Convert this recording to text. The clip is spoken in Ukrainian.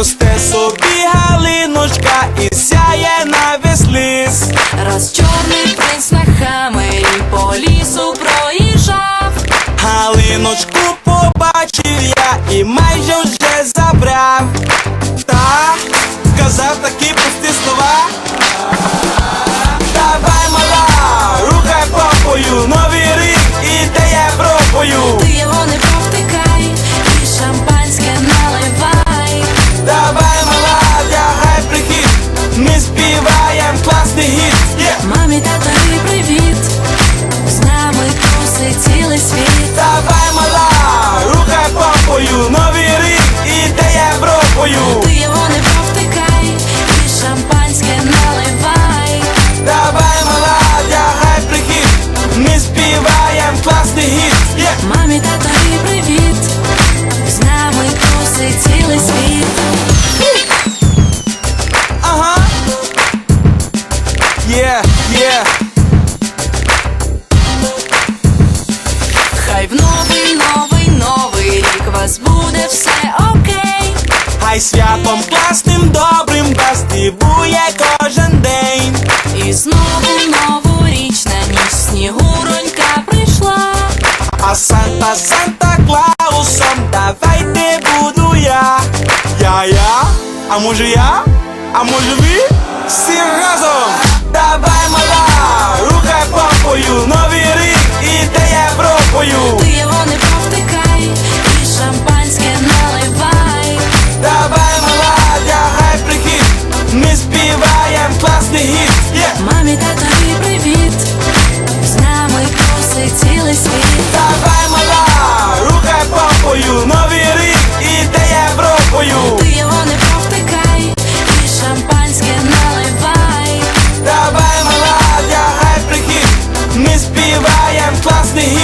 Росте собі галиночка і сяє на весь ліс. Раз чорний принц на хамері по лісу проїжджав. Галиночку побачив я і майже вже Хай в новий, новий, новий рік вас буде все окей. Хай святом класним, добрим вас дивує кожен день. І знову новорічна ніч снігуронька прийшла. А Санта Санта Клаусом давайте буду я. Я, я, а може я? А може ви? Всі разом! співаєм класний гіт yeah. Мамі, та тобі привіт, з нами коси цілий світ. Давай, мала, рухай попою, новий рік і іде Європою. Ти його не повтикай, і шампанське наливай. Давай, мала, дягай прихід, ми співаєм класний гіт